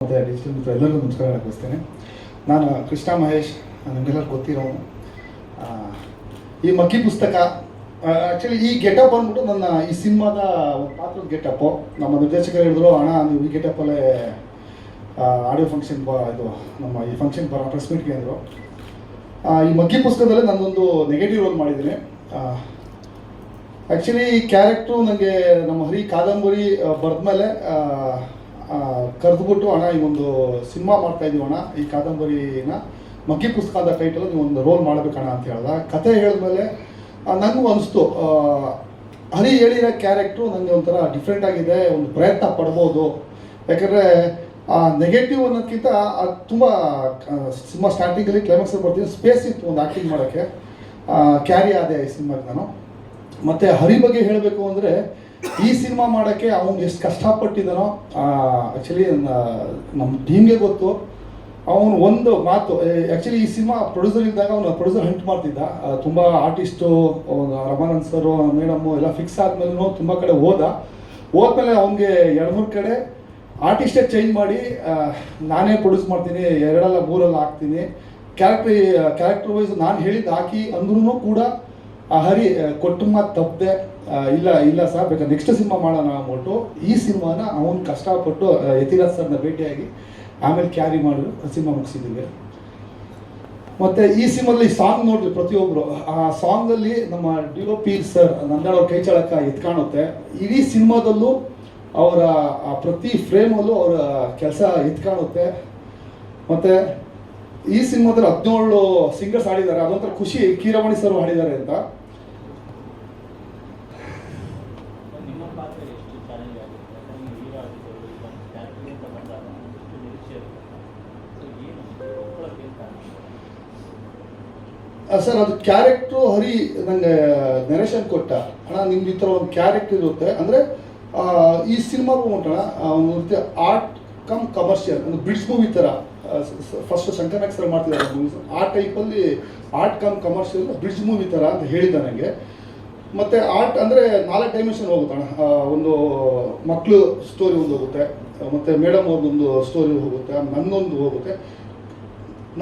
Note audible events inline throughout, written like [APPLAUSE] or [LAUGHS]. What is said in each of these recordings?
ಮತ್ತು ಡಿಜಿಟಲ್ ಎಲ್ಲರಿಗೂ ನಮಸ್ಕಾರ ಬಯಸ್ತೇನೆ ನಾನು ಕೃಷ್ಣ ಮಹೇಶ್ ನಿಮಗೆಲ್ಲರೂ ಗೊತ್ತಿರೋ ಈ ಮಗ್ಗಿ ಪುಸ್ತಕ ಆ್ಯಕ್ಚುಲಿ ಈ ಗೆಟಪ್ ಬಂದ್ಬಿಟ್ಟು ನನ್ನ ಈ ಸಿನಿಮಾದ ಒಂದು ಪಾತ್ರದ ಗೆಟಪ್ಪು ನಮ್ಮ ನಿರ್ದೇಶಕರು ಹೇಳಿದ್ರು ಹಣ ನೀವು ಈ ಗೆಟಪ್ಪಲ್ಲೇ ಆಡಿಯೋ ಫಂಕ್ಷನ್ ಬ, ಇದು ನಮ್ಮ ಈ ಫಂಕ್ಷನ್ ಬರೋ ಪ್ರೆಸ್ ಮೀಟ್ಗೆ ಅಂದರು. ಈ ಮಗ್ಗಿ ಪುಸ್ತಕದಲ್ಲಿ ನಾನೊಂದು ನೆಗೆಟಿವ್ ರೋಲ್ ಮಾಡಿದ್ದೀನಿ. ಆ್ಯಕ್ಚುಲಿ ಈ ಕ್ಯಾರೆಕ್ಟ್ರು ನನಗೆ ನಮ್ಮ ಹರಿ ಕಾದಂಬರಿ ಬರೆದ್ಮೇಲೆ ಕರೆದ್ಬಿಟ್ಟು, ಅಣ್ಣ, ಈ ಒಂದು ಸಿನಿಮಾ ಮಾಡ್ತಾ ಇದೀವಣ ಈ ಕಾದಂಬರಿನ ಮಗ್ಗಿ ಪುಸ್ತಕದ ಟೈಟಲ್ ನೀವು ಒಂದು ರೋಲ್ ಮಾಡಬೇಕಣ್ಣ ಅಂತ ಹೇಳ್ದ. ಕತೆ ಹೇಳಿದ್ಮೇಲೆ ನನಗೂ ಅನಿಸ್ತು ಹರಿ ಹೇಳಿರೋ ಕ್ಯಾರೆಕ್ಟ್ರು ನನಗೆ ಒಂಥರ ಡಿಫ್ರೆಂಟ್ ಆಗಿದೆ, ಒಂದು ಪ್ರಯತ್ನ ಪಡ್ಬೋದು. ಯಾಕಂದರೆ, ಆ ನೆಗೆಟಿವ್ ಅನ್ನೋದಕ್ಕಿಂತ ಅದು ತುಂಬ ಸಿನಿಮಾ ಸ್ಟಾರ್ಟಿಂಗಲ್ಲಿ ಕ್ಲೈಮ್ಯಾಕ್ಸಲ್ಲಿ ಬರ್ತೀನಿ ಸ್ಪೇಸ್ ಇತ್ತು ಒಂದು ಆ್ಯಕ್ಟಿಂಗ್ ಮಾಡೋಕ್ಕೆ. ಕ್ಯಾರಿ ಆದೆ ಈ ಸಿನಿಮಾಗೆ ನಾನು. ಮತ್ತು ಹರಿ ಬಗ್ಗೆ ಹೇಳಬೇಕು ಅಂದರೆ ಈ ಸಿನಿಮಾ ಮಾಡೋಕ್ಕೆ ಅವನು ಎಷ್ಟು ಕಷ್ಟಪಟ್ಟಿದ್ದಾನೋ ಆ್ಯಕ್ಚುಲಿ ನಮ್ಮ ಟೀಮ್ಗೆ ಗೊತ್ತು. ಅವನು ಒಂದು ಮಾತು ಆ್ಯಕ್ಚುಲಿ ಈ ಸಿನಿಮಾ ಪ್ರೊಡ್ಯೂಸರ್ ಇದ್ದಾಗ ಅವನು ಪ್ರೊಡ್ಯೂಸರ್ ಹಂಟ್ ಮಾಡ್ತಿದ್ದ. ತುಂಬ ಆರ್ಟಿಸ್ಟು ರಮಾನಂದ್ ಸರು ಮೇಡಮು ಎಲ್ಲ ಫಿಕ್ಸ್ ಆದ್ಮೇಲೂ ತುಂಬ ಕಡೆ ಹೋದ. ಹೋದ್ಮೇಲೆ ಅವನಿಗೆ ಎರಡು ಮೂರು ಕಡೆ ಆರ್ಟಿಸ್ಟೇ ಚೇಂಜ್ ಮಾಡಿ ನಾನೇ ಪ್ರೊಡ್ಯೂಸ್ ಮಾಡ್ತೀನಿ, ಎರಡಲ್ಲ ಮೂರಲ್ಲ ಹಾಕ್ತೀನಿ. ಕ್ಯಾರೆಕ್ಟರ್ ಕ್ಯಾರೆಕ್ಟರ್ ವೈಸ್ ನಾನು ಹೇಳಿದ್ದು ಹಾಕಿ ಅಂದ್ರೂ ಕೂಡ ಆ ಹರಿ ಕೊಟ್ಟ ಮಾತು ತಪ್ಪದೆ ಇಲ್ಲ ಇಲ್ಲ ಸರ್, ಬೇಕಾದ್ರೆ ನೆಕ್ಸ್ಟ್ ಸಿನಿಮಾ ಮಾಡೋಣ ಅಂದ್ಬಿಟ್ಟು ಈ ಸಿನಿಮಾನ ಅವನು ಕಷ್ಟಪಟ್ಟು ಯತಿರಾಜ್ ಸರ್ನ ಭೇಟಿಯಾಗಿ ಆಮೇಲೆ ಕ್ಯಾರಿ ಮಾಡಿದ್ರು ಸಿನಿಮಾ ಮುಗಿಸಿದ್ದೀವಿ. ಮತ್ತೆ ಈ ಸಿನಿಮಾದಲ್ಲಿ ಸಾಂಗ್ ನೋಡ್ರಿ ಪ್ರತಿಯೊಬ್ಬರು ಆ ಸಾಂಗಲ್ಲಿ ನಮ್ಮ ಡಿ ಒ ಪಿ ಸರ್, ನಂದಾಳ ಅವ್ರ ಕೈ ಚಳಕ ಎತ್ಕಾಣುತ್ತೆ ಇಡೀ ಸಿನಿಮಾದಲ್ಲೂ ಅವರ, ಆ, ಪ್ರತಿ ಫ್ರೇಮಲ್ಲೂ ಅವರ ಕೆಲಸ ಎತ್ಕಾಣುತ್ತೆ ಮತ್ತೆ ಈ ಸಿನಿಮಾದಲ್ಲಿ ಹದಿನೇಳು ಸಿಂಗರ್ಸ್ ಆಡಿದ್ದಾರೆ ಅದೊಂಥರ ಖುಷಿ. ಕೀರಮಣಿ ಸರ್ ಹಾಡಿದ್ದಾರೆ ಅಂತ ನಿಮ್ಮ ಪಾತ್ರ ಎಷ್ಟು ಚಾಲೆಂಜ್ ಆಗುತ್ತೆ ಯಾಕಂದ್ರೆ ನೀವು ಹೀರೋ ಆಗಿದ್ದವರು ಈಗ ಒಂದು ಕ್ಯಾರೆಕ್ಟರ್ ಅಂತ ಬಂದಾಗ ಎಷ್ಟು ನಿರೀಕ್ಷೆ ಇರುತ್ತೆ ಸೊ ಏನು ಒಪ್ಕೊಳ್ಳೋಕೆ ಕಾರಣ ಸರ್ ಅದು ಕ್ಯಾರೆಕ್ಟ್ರು ಹರಿ ನನಗೆ ನರೇಶನ್ ಕೊಟ್ಟ. ಅಣ್ಣ ನಿಮ್ದು ಈ ಥರ ಒಂದು ಕ್ಯಾರೆಕ್ಟರ್ ಇರುತ್ತೆ. ಅಂದರೆ ಈ ಸಿನಿಮಾಗೂ ಉಂಟಣ ಒಂದು ರೀತಿ ಆರ್ಟ್ ಕಮ್ ಕಮರ್ಷಿಯಲ್ ಒಂದು ಬ್ರಿಡ್ಜ್ ಮೂವಿ ಥರ. ಫಸ್ಟ್ ಶಂಕರ್ ಸರ್ ಮಾಡ್ತಿದ್ದಾರೆ ಮೂವೀಸ್ ಆ ಟೈಪಲ್ಲಿ art cum commercial bridge movie ಥರ ಅಂತ ಹೇಳಿದ ನನಗೆ ಮತ್ತು ಆರ್ಟ್ ಅಂದರೆ ನಾಲ್ಕು ಡೈಮೆನ್ಷನ್ ಹೋಗುತ್ತಣ್ಣ. ಆ, ಒಂದು ಮಕ್ಕಳು ಸ್ಟೋರಿ ಒಂದು ಹೋಗುತ್ತೆ. ಮತ್ತು ಮೇಡಮ್ ಅವ್ರದ್ದೊಂದು ಸ್ಟೋರಿ ಹೋಗುತ್ತೆ ನನ್ನೊಂದು ಹೋಗುತ್ತೆ.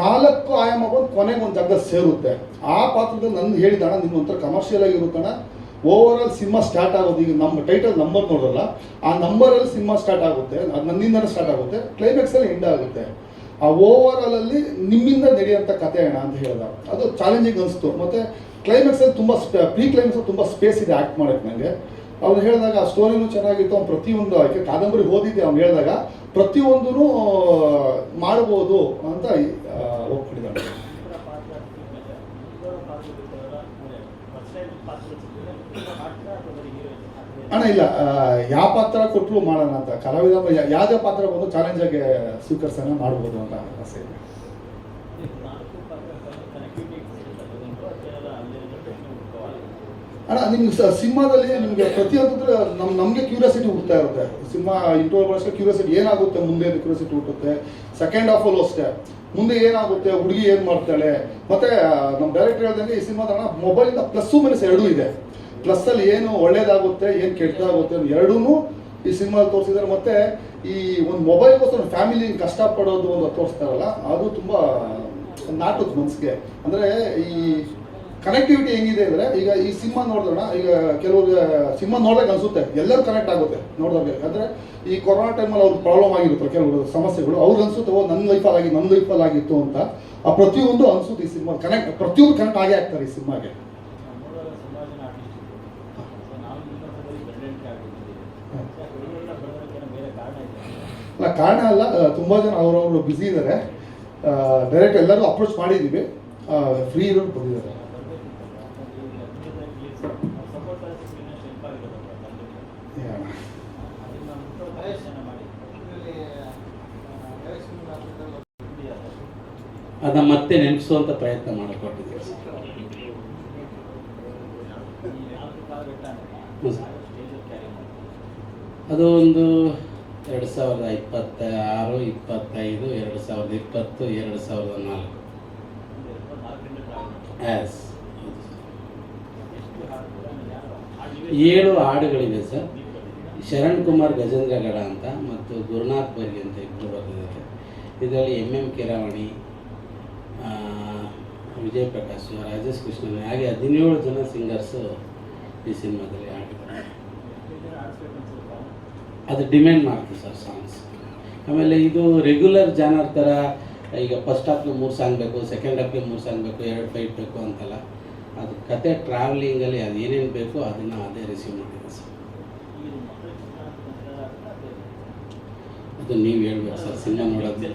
ನಾಲ್ಕು ಆಯಾಮ ಬಂದು ಕೊನೆಗೆ ಒಂದು ಜಗ್ಗ ಸೇರುತ್ತೆ. ಆ ಪಾತ್ರದಲ್ಲಿ ನನ್ನ ಹೇಳಿದಣ ನಿಮ್ಮ ಒಂಥರ ಕಮರ್ಷಿಯಲ್ ಆಗಿರುತ್ತಣ ಓವರ್ ಆಲ್ ಸಿನಿಮಾ ಸ್ಟಾರ್ಟ್ ಆಗೋದು, ಈಗ ನಮ್ಮ ಟೈಟಲ್ ನಂಬರ್ ನೋಡೋಲ್ಲ ಆ ನಂಬರಲ್ಲಿ ಸಿನಿಮಾ ಸ್ಟಾರ್ಟ್ ಆಗುತ್ತೆ, ಅದು ನನ್ನಿಂದನೇ ಸ್ಟಾರ್ಟ್ ಆಗುತ್ತೆ ಕ್ಲೈಮ್ಯಾಕ್ಸಲ್ಲಿ ಎಂಡ್ ಆಗುತ್ತೆ. ಆ ಓವರ್ ಆಲ್ ಅಲ್ಲಿ ನಿಮ್ಮಿಂದ ನಡೆಯುವಂಥ ಕತೆ ಅಣ್ಣ ಅಂತ ಹೇಳಿದ. ಅದು ಚಾಲೆಂಜಿಂಗ್ ಅನಿಸ್ತು. ಮತ್ತು ಕ್ಲೈಮ್ಯಾಕ್ಸಲ್ಲಿ ತುಂಬ ಪ್ರೀ ಕ್ಲೈಮ್ಯಾಕ್ಸ್ ತುಂಬ ಸ್ಪೇಸ್ ಇದೆ ಆ್ಯಕ್ಟ್ ಮಾಡೋಕ್ಕೆ ನನಗೆ ಅವ್ನು ಹೇಳಿದಾಗ ಆ ಸ್ಟೋರಿನೂ ಚೆನ್ನಾಗಿತ್ತು, ಅವ್ನು ಪ್ರತಿಯೊಂದು ಆಯ್ಕೆ, ಕಾದಂಬರಿ ಓದಿದ್ದೆ ಅವ್ನು ಹೇಳಿದಾಗ ಪ್ರತಿಯೊಂದೂ ಮಾಡ್ಬೋದು ಅಂತ ಅಣ್ಣ, ಇಲ್ಲ ಯಾವ ಪಾತ್ರ ಕೊಟ್ಟರು ಮಾಡೋಣ ಅಂತ. ಕಲಾವಿದ ಯಾವುದೇ ಪಾತ್ರ ಬಂದು ಚಾಲೆಂಜಾಗಿ ಸ್ವೀಕರಿಸೋಣ ಮಾಡ್ಬೋದು ಅಂತ ಆಸೆ ಇದೆ. ಅಣ್ಣ, ನಿಮ್ಗೆ ಸಿನಿಮಾದಲ್ಲಿ ನಿಮಗೆ ಪ್ರತಿಯೊಂದು ನಮ್, ನಮಗೆ ಕ್ಯೂರಿಯಾಸಿಟಿ ಹುಡ್ತಾ ಇರುತ್ತೆ. ಸಿನಿಮಾ ವರ್ಷ ಕ್ಯೂರಿಯಾಸಿಟಿ ಏನಾಗುತ್ತೆ ಮುಂದೆ ಕ್ಯೂರಿಯಾಸಿಟಿ ಹುಟ್ಟುತ್ತೆ. ಸೆಕೆಂಡ್ ಹಾಫಲ್ಲೂ ಅಷ್ಟೇ. ಮುಂದೆ ಏನಾಗುತ್ತೆ, ಹುಡುಗಿ ಏನು ಮಾಡ್ತಾಳೆ? ಮತ್ತೆ ನಮ್ಮ ಡೈರೆಕ್ಟರ್ ಹೇಳ್ದಂಗೆ ಈ ಸಿನಿಮಾದ ಮೊಬೈಲಿಂದ ಪ್ಲಸ್ಸು ಮೈನಸ್ ಎರಡೂ ಇದೆ. ಪ್ಲಸ್ಸಲ್ಲಿ ಏನು ಒಳ್ಳೇದಾಗುತ್ತೆ, ಏನು ಕೆಟ್ಟದಾಗುತ್ತೆ ಎರಡೂ ಈ ಸಿನಿಮಾದಲ್ಲಿ ತೋರಿಸಿದ್ದಾರೆ. ಮತ್ತೆ ಈ ಒಂದು ಮೊಬೈಲ್ಗೋಸ್ಕರ ಫ್ಯಾಮಿಲಿ ಕಷ್ಟಪಡೋದು ಒಂದು ತೋರಿಸ್ತಾರಲ್ಲ, ಅದು ತುಂಬ ನಾಟದ ಮನಸ್ಸಿಗೆ ಅಂದರೆ ಈ ಕನೆಕ್ಟಿವಿಟಿ ಹೆಂಗಿದೆ ಅಂದರೆ ಈಗ ಈ ಸಿನಿಮಾ ನೋಡಿದ್ರಣ ಈಗ ಕೆಲವ್ರಿಗೆ ಸಿನಿಮಾ ನೋಡ್ಬೇಕು ಅನಿಸುತ್ತೆ, ಎಲ್ಲರೂ ಕನೆಕ್ಟ್ ಆಗುತ್ತೆ ನೋಡಿದಾಗ ಅಂದರೆ ಈ ಕೊರೋನಾ ಟೈಮಲ್ಲಿ ಅವ್ರಿಗೆ ಪ್ರಾಬ್ಲಮ್ ಆಗಿರುತ್ತೆ ಕೆಲವರು ಸಮಸ್ಯೆಗಳು, ಅವ್ರಿಗೆ ಅನಿಸುತ್ತೆ, ಓ ನನ್ನ ಲೈಫಲ್ಲಿ ಆಗಿ ನನ್ನ ಲೈಫಲ್ಲಿ ಆಗಿತ್ತು ಅಂತ. ಆ ಪ್ರತಿಯೊಂದು ಅನಿಸುತ್ತೆ ಈ ಸಿನಿಮಾ ಕನೆಕ್ಟ್ ಪ್ರತಿಯೊಂದು ಕನೆಕ್ಟ್ ಆಗೇ ಆಗ್ತಾರೆ ಈ ಸಿನಿಮಾಗೆ ಅಲ್ಲ, ಕಾರಣ ಅಲ್ಲ ತುಂಬ ಜನ ಅವರವರು ಬ್ಯುಸಿ ಇದ್ದಾರೆ ಡೈರೆಕ್ಟ್ ಎಲ್ಲರೂ ಅಪ್ರೋಚ್ ಮಾಡಿದ್ದೀವಿ ಫ್ರೀ ಇರೋರು ಬಂದಿದ್ದಾರೆ. ಅದನ್ನ ಮತ್ತೆ ನೆನಪಿಸುವಂತ ಪ್ರಯತ್ನ ಮಾಡಿಕೊಟ್ಟಿದ್ದೀವಿ ಅದು ಒಂದು ಎರಡು ಸಾವಿರದ ಇಪ್ಪತ್ತ ಆರು ಇಪ್ಪತ್ತೈದು, ಎರಡು ಸಾವಿರದ ಇಪ್ಪತ್ತು, ಎರಡು ಸಾವಿರದ ನಾಲ್ಕು. ಏಳು ಹಾಡುಗಳಿವೆ ಸರ್. ಶರಣ್ ಕುಮಾರ್ ಗಜೇಂದ್ರಗಡ ಅಂತ ಮತ್ತು ಗುರುನಾಥ್ ಬರ್ಗಿ ಅಂತ ಇಬ್ಬರು ಬರೆದಿದ್ದಾರೆ. ಇದರಲ್ಲಿ ಎಂ ಎಂ ಕಿರಾವಣಿ ವಿಜಯ್ ಪ್ರಕಾಶ್ ರಾಜೇಶ್ ಕೃಷ್ಣನ್ ಹಾಗೆ ಹದಿನೇಳು ಜನ ಸಿಂಗರ್ಸು ಈ ಸಿನಿಮಾದಲ್ಲಿ ಹಾಡಿದ್ದಾರೆ ಅದು ಡಿಮ್ಯಾಂಡ್ ಮಾಡ್ತೀವಿ ಸರ್ ಸಾಂಗ್ಸ್. ಆಮೇಲೆ ಇದು ರೆಗ್ಯುಲರ್ ಜಾನರ್ ಥರ, ಈಗ ಫಸ್ಟ್ ಹಾಫ್ಗೆ ಮೂರು ಸಾಂಗ್ ಬೇಕು, ಸೆಕೆಂಡ್ ಹಾಫ್ಗೆ ಮೂರು ಸಾಂಗ್ ಬೇಕು, ಎರಡು ಫೈಟ್ ಬೇಕು ಅಂತಲ್ಲ, ಅದು ಕತೆ ಟ್ರಾವೆಲಿಂಗಲ್ಲಿ ಅದು ಏನೇನು ಬೇಕೋ ಅದನ್ನು ಅದೇ ರಿಸೀವ್ ಮಾಡಿದೆ ಸರ್. ಅದೇ ನೀವು ಹೇಳ್ಬೇಕು ಸರ್, ಸಿನಿಮಾ ನೋಡೋದು.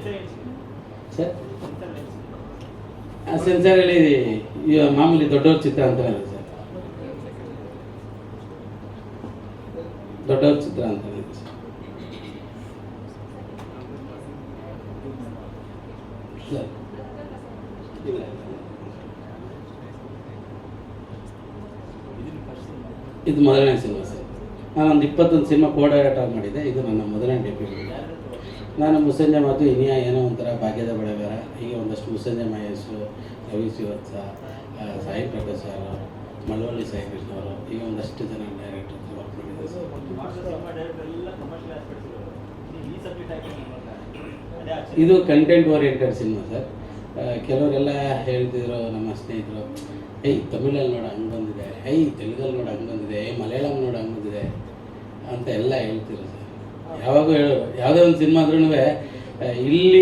ಸರ್? ಸೆನ್ಸರ್ ಈಗ ಮಾಮೂಲಿ ದೊಡ್ಡವ್ರ ಚಿತ್ರ ಅಂತ ಇದೆ ಸರ್. ದೊಡ್ಡವ್ರ ಚಿತ್ರ ಅಂತ ಇದೆ. ಇದು ಮೊದಲನೇ ಸಿನಿಮಾ ಸರ್. ನಾನೊಂದು ಇಪ್ಪತ್ತೊಂದು ಸಿನಿಮಾ ಕೋ ಮಾಡಿದೆ ಇದು ನನ್ನ ಮೊದಲನೇ ಡೆಬ್ಯೂಟ್ ಯಾರ್ ಜೊತೆ work ಮಾಡಿದ್ರಿ? ನಾನು ಮುಸಂಜೆ ಮಾತು ಇನಿಯ ಏನೋ ಒಂಥರ ಭಾಗ್ಯದ ಬಡಬೇರ ಹೀಗೆ ಒಂದಷ್ಟು ಮುಸಂಜೆ ಮಹೇಶು ರವಿ ಶಿವತ್ಸ ಆ, ಸಾಯಿ ಪ್ರಕಾಶ್ ಅವರು ಮಳವಳ್ಳಿ ಸಾಯಿ ಕೃಷ್ಣ ಅವರು ಹೀಗೆ ಒಂದಷ್ಟು ಜನ ಡೈರೆಕ್ಟರ್ ವರ್ಕ್ ಮಾಡಿದ್ದಾರೆ. ಸರ್ ಇದು ಕಂಟೆಂಟ್ ಓರಿಯೆಂಟೆಡ್ ಸಿನಿಮಾ ಸರ್. ಕೆಲವರೆಲ್ಲ ಹೇಳ್ತಿದ್ರು ನಮ್ಮ ಸ್ನೇಹಿತರು ಏಯ್ ತಮಿಳಲ್ಲಿ ನೋಡು ಹಂಗೆ ಬಂದಿದೆ. ಏಯ್ ತೆಲುಗಲ್ಲಿ ನೋಡು ಹಂಗೆ ಬಂದಿದೆ. ಏಯ್ ಮಲಯಾಳಂ ನೋಡಿ ಹಂಗೆ ಬಂದಿದೆ. ಅಂತ ಎಲ್ಲ ಹೇಳ್ತಿದ್ರು ಯಾವಾಗೂ ಹೇಳು ಯಾವುದೇ ಒಂದು ಸಿನಿಮಾ ಅಂದ್ರೂ ಇಲ್ಲಿ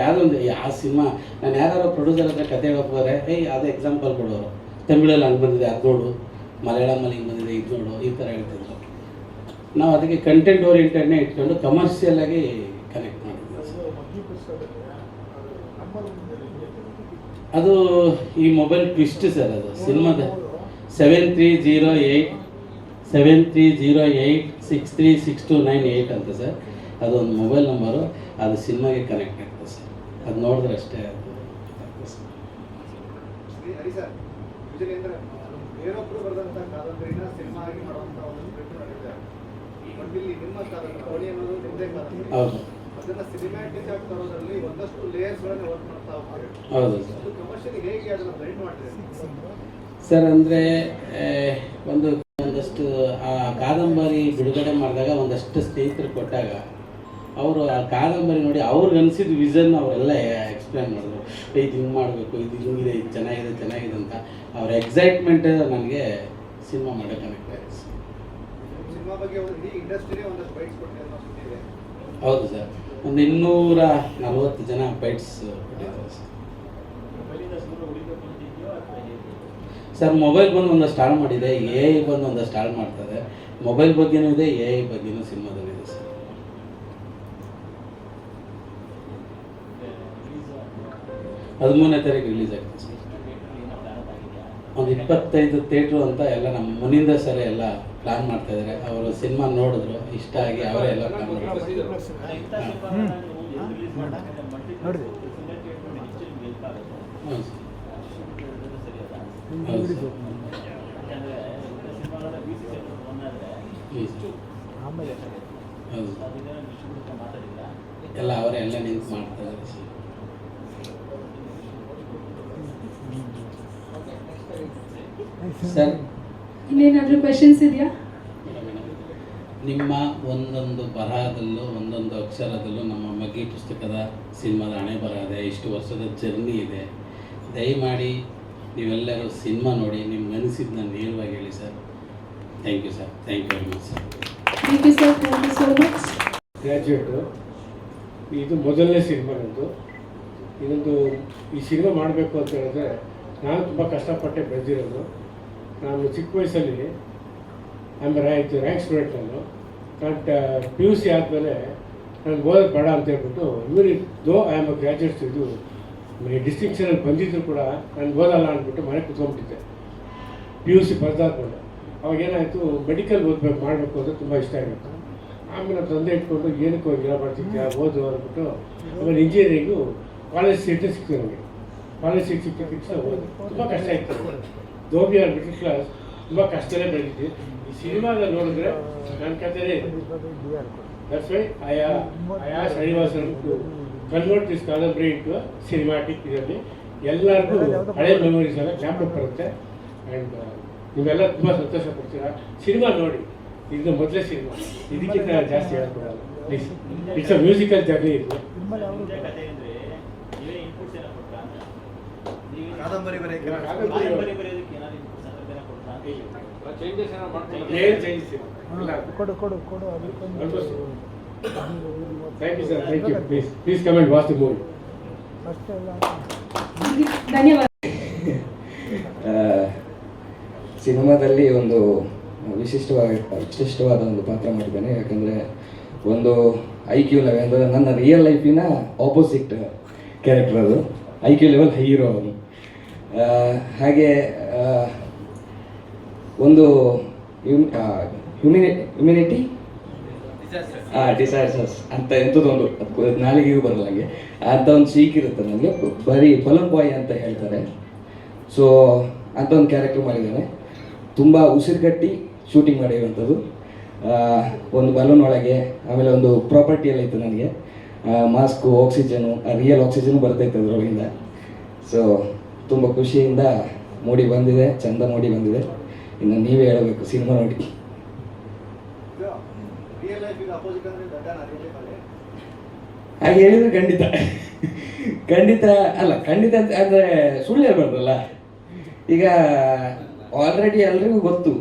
ಯಾವುದೋ ಒಂದು ಆ ಸಿನಿಮಾ, ನಾನು ಯಾರು ಪ್ರೊಡ್ಯೂಸರ್ ಹತ್ರ ಕತೆ ಹೋಗ್ಬೋರೆ ಏಯ್ ಅದು ಎಕ್ಸಾಂಪಲ್ ಕೊಡೋರು. ತಮಿಳಲ್ಲಿ ಹಂಗೆ ಬಂದಿದೆ, ಅದು ನೋಡು. ಮಲಯಾಳಮಲ್ಲಿ ಹಿಂಗೆ ಬಂದಿದೆ, ಇದು ನೋಡು, ಈ ಥರ ಹೇಳ್ತಿದ್ರು. ನಾವು ಅದಕ್ಕೆ ಕಂಟೆಂಟ್ ಓರಿಯೆಂಟೆಡ್ನೇ ಇಟ್ಕೊಂಡು ಕಮರ್ಷಿಯಲ್ ಆಗಿ ಕನೆಕ್ಟ್ ಮಾಡಿದ್ವಿ. ಅದು ಈ ಮೊಬೈಲ್ ಟ್ವಿಸ್ಟ್ ಸರ್ ಅದು. ಸಿನಿಮಾದ seven three zero eight seven three zero eight six three six two nine eight ಅಂತ ಸರ್. ಅದೊಂದು ಮೊಬೈಲ್ ನಂಬರು ಅದು ಸಿನಿಮಾಗೆ ಕನೆಕ್ಟ್ ಆಗ್ತದೆ ಸರ್. ಅದು ನೋಡಿದ್ರೆ ಅಷ್ಟೇ ಅದು ಹೌದು. ಹೌದು ಸರ್. ಸರ್ ಅಂದರೆ ಒಂದು ಒಂದಷ್ಟು ಆ ಕಾದಂಬರಿ ಬಿಡುಗಡೆ ಮಾಡಿದಾಗ ಒಂದಷ್ಟು ಸ್ನೇಹಿತರು ಕೊಟ್ಟಾಗ ಅವರು ಆ ಕಾದಂಬರಿ ನೋಡಿ ಅವ್ರಿಗೆ ಅನಿಸಿದ ವಿಷನ್ ಅವರೆಲ್ಲ ಎಕ್ಸ್ಪ್ಲೇನ್ ಮಾಡಿದ್ರು. ಇದು ಹಿಂಗೆ ಮಾಡಬೇಕು ಇದು ಹಿಂಗಿದೆ ಇದು ಚೆನ್ನಾಗಿದೆ ಚೆನ್ನಾಗಿದೆ ಅಂತ ಅವ್ರ ಎಕ್ಸೈಟ್ಮೆಂಟ್ ನನಗೆ ಸಿನಿಮಾ ಮಾಡೋಕೆ ಕನೆಕ್ಟ್ ಅನ್ನೋ ಹೌದು ಸರ್. ಒಂದು ಇನ್ನೂರ ನಲವತ್ತು ಜನ ಬೈಟ್ಸ್ ಕೊಟ್ಟಿದ್ದಾರೆ ಸರ್. ಸರ್, ಮೊಬೈಲ್ ಬಂದು ಒಂದು ಸ್ಟಾರ್ಟ್ ಮಾಡಿದೆ ಎ ಐ ಬಂದು ಒಂದು ಸ್ಟಾರ್ಟ್ ಮಾಡ್ತಾರೆ ಮೊಬೈಲ್ ಬಗ್ಗೆನೂ ಇದೆ ಎ ಐ ಬಗ್ಗೆನೂ ಸಿನಿಮಾದಲ್ಲಿದೆ ಸರ್. ಹದಿಮೂರನೇ ತಾರೀಕು ರಿಲೀಸ್ ಆಗ್ತದೆ, ಸರ್. ಒಂದು ಇಪ್ಪತ್ತೈದು ಥಿಯೇಟ್ರು ಅಂತ ಎಲ್ಲ ನಮ್ಮ ಮನೆಯಿಂದ ಸರ್ ಎಲ್ಲ ಪ್ಲಾನ್ ಮಾಡ್ತಾ ಇದ್ದಾರೆ ಅವರು ಸಿನಿಮಾ ನೋಡಿದ್ರು, ಇಷ್ಟ ಆಗಿ ಅವರೇ ಎಲ್ಲ ಪ್ಲಾನ್ ಮಾಡ್ತಾರೆ. ಹ್ಞೂ ಸಿನಿಮಾಗಳನ್ನ ಎಲ್ಲ ಅವರೇ ಎಲ್ಲ ನಿಂತು ಮಾಡ್ತಾ ಇದ್ದಾರೆ ಸರ್ ಸರ್ ಇನ್ನೇನಾದರೂ ಕ್ವೆಶನ್ಸ್ ಇದೆಯಾ? ನಿಮ್ಮ ಒಂದೊಂದು ಬರಹದಲ್ಲೂ ಒಂದೊಂದು ಅಕ್ಷರದಲ್ಲೂ ನಮ್ಮ ಮಗ್ಗಿ ಪುಸ್ತಕದ ಸಿನಿಮಾದ ಹಣೆ ಬರಹ ಇದೆ ಇಷ್ಟು ವರ್ಷದ ಜರ್ನಿ ಇದೆ. ದಯಮಾಡಿ ನೀವೆಲ್ಲರೂ ಸಿನಿಮಾ ನೋಡಿ ನಿಮ್ಗೆ ನಾನು ನೇರವಾಗಿ ಹೇಳಿ sir. Thank you sir thank you very much sir thank you sir thank you so much graduate ಇದು ಮೊದಲನೇ ಸಿನಿಮಾ ನಂದು. ಇದೊಂದು ಈ ಸಿನಿಮಾ ಮಾಡಬೇಕು ಅಂತ ಹೇಳಿದ್ರೆ ನಾನು ತುಂಬ ಕಷ್ಟಪಟ್ಟೆ ಬೆಳೆದಿರೋದು. ನಾನು ಚಿಕ್ಕ ವಯಸ್ಸಲ್ಲಿ ಆಮೇಲೆ ರ್ಯಾಂಕ್ ರ್ಯಾಂಕ್ ಸ್ಟೂಡೆಂಟ್ ನಾನು. ಬಟ್ ಪಿ ಯು ಸಿ ಆದಮೇಲೆ ನನಗೆ ಓದೋದು ಬೇಡ ಅಂತ ಹೇಳ್ಬಿಟ್ಟು ಇವರು though I am a graduates ಇದು ಡಿಸ್ಟಿಂಕ್ಷನಲ್ಲಿ ಬಂದಿದ್ರು ಕೂಡ ನಾನು ಓದಲ್ಲ ಅಂದ್ಬಿಟ್ಟು ಮನೆ ಕುತ್ಕೊಂಡ್ಬಿಟ್ಟಿದ್ದೆ. ಪಿ ಯು ಸಿ ಬರ್ದಾದ್ಮೇಲೆ ಅವಾಗ ಏನಾಯಿತು ಮೆಡಿಕಲ್ ಓದಬೇಕು ಮಾಡಬೇಕು ಅಂದರೆ ತುಂಬ ಇಷ್ಟ ಆಗಿತ್ತು. ಆಮೇಲೆ ತಂದೆ ಇಟ್ಕೊಂಡು ಏನಕ್ಕೆ ಹೋಗಿ ಮಾಡ್ತಿದ್ದೆ ಓದು ಅಂದ್ಬಿಟ್ಟು ಆಮೇಲೆ ಇಂಜಿನಿಯರಿಂಗು ಕಾಲೇಜ್ ಸೀಟ್ ಸಿಕ್ತು ನನಗೆ. ಕಾಲೇಜ್ ಸೀಟ್ ಸಿಕ್ಕ ತಕ್ಷಣ ಓದು. ತುಂಬ ಕಷ್ಟ ಧೋಬಿ ಆರ್ ಮಿಡಲ್ ಕ್ಲಾಸ್ ತುಂಬ ಕಷ್ಟನೇ ಬೆಳೆದಿದ್ದೆ. ಈ ಸಿನಿಮಾದ ನೋಡಿದ್ರೆ ನನ್ನ ಕತೆ ದಟ್ಸ್ ವೈ ಆಯಾ ಐ ಶ್ರೀನಿವಾಸನ್ ಕನ್ವರ್ಟ್ ದಿಸ್ ಕಾದಂಬರಿ ಇಂಟು ಸಿನಿಮಾಟಿಕ್ ಇದರಲ್ಲಿ ಎಲ್ಲರಿಗೂ ಹಳೆ ಮೆಮೊರೀಸ್ ಎಲ್ಲ ಜ್ಞಾಪಕ ಬರುತ್ತೆ. ಆ್ಯಂಡ್ ನೀವೆಲ್ಲ ತುಂಬ ಸಂತೋಷ ಪಡ್ತೀರಾ? ಸಿನಿಮಾ ನೋಡಿ. ಇದು ಮೊದಲೇ ಸಿನಿಮಾ. ಇದಕ್ಕಿಂತ ಜಾಸ್ತಿ ಹೇಳ್ಕೊಡಲ್ಲ. Please it's a musical journey ಇದು. ಏನೋ ಚೇಂಜಸ್ ಇಲ್ಲ. ಕೊಡು ಕೊಡು ಕೊಡು ಅದಕ್ಕೊಂದು thank you sir thank you please please watch the movie ಧನ್ಯವಾದ. ಸಿನಿಮಾದಲ್ಲಿ ಒಂದು ವಿಶಿಷ್ಟವಾಗಿ ವಿಶಿಷ್ಟವಾದ ಒಂದು ಪಾತ್ರ ಮಾಡಿದ್ದೇನೆ. ಯಾಕಂದರೆ ಒಂದು ಐ ಕ್ಯೂ ಲೆವೆಲ್ ಅಂದರೆ ನನ್ನ ರಿಯಲ್ ಲೈಫಿನ ಆಪೋಸಿಟ್ ಕ್ಯಾರೆಕ್ಟರ್ ಅದು. ಐ ಕ್ಯೂ ಲೆವೆಲ್ ಹೀರೋ ಅವನು ಹಾಗೆ ಒಂದು ಹ್ಯೂಮಿನಿ ಹ್ಯುಮಿನಿಟಿ ಆ ಡಿಸೈರ್ಸಸ್ ಅಂತ ಅದ್ಕೂ ನಾಲಿಗೆಗೂ ಬರಲ್ಲ ನನಗೆ ಅಂತ ಒಂದು ಸೀಕ್ ಇರುತ್ತೆ ನನಗೆ ಬರೀ ಬಲಂ ಬಾಯ್ ಅಂತ ಹೇಳ್ತಾರೆ. ಸೊ ಅಂತ ಒಂದು ಕ್ಯಾರೆಕ್ಟರ್ ಮಾಡಿದ್ದಾನೆ ತುಂಬ ಉಸಿರುಗಟ್ಟಿ ಶೂಟಿಂಗ್ ಮಾಡಿರುವಂಥದ್ದು. ಒಂದು ಬಲೂನ್ ಒಳಗೆ, ಆಮೇಲೆ ಒಂದು ಪ್ರಾಪರ್ಟಿ ಎಲ್ಲ ಇತ್ತು ನನಗೆ. ಮಾಸ್ಕು ಆಕ್ಸಿಜನು ರಿಯಲ್ ಆಕ್ಸಿಜನು ಬರ್ತಾಯಿತ್ತು ಅದರೊಳಗಿಂದ. ಸೊ ತುಂಬ ಖುಷಿಯಿಂದ ಮೂಡಿ ಬಂದಿದೆ, ಚಂದ ಮೂಡಿ ಬಂದಿದೆ. ಇನ್ನು ನೀವೇ ಹೇಳಬೇಕು, ಸಿನಿಮಾ ನೋಡಿ ರಿಯಲ್ ಲೈಫ್ ಈಗ ಅಪೋಸಿಟ್ ಅಂದ್ರೆ ದಡ್ಡ ರಿಯಲ್ ಹಾಗೆ ಹೇಳಿದ್ರೆ ಖಂಡಿತ. ಖಂಡಿತ ಅಲ್ಲ ಖಂಡಿತ ಅಂತ ಅಂದರೆ ಸುಳ್ಳು ಹೇಳ್ಬಾರ್ದಲ್ಲ. ಈಗ ಆಲ್ರೆಡಿ ಎಲ್ರಿಗೂ ಗೊತ್ತು.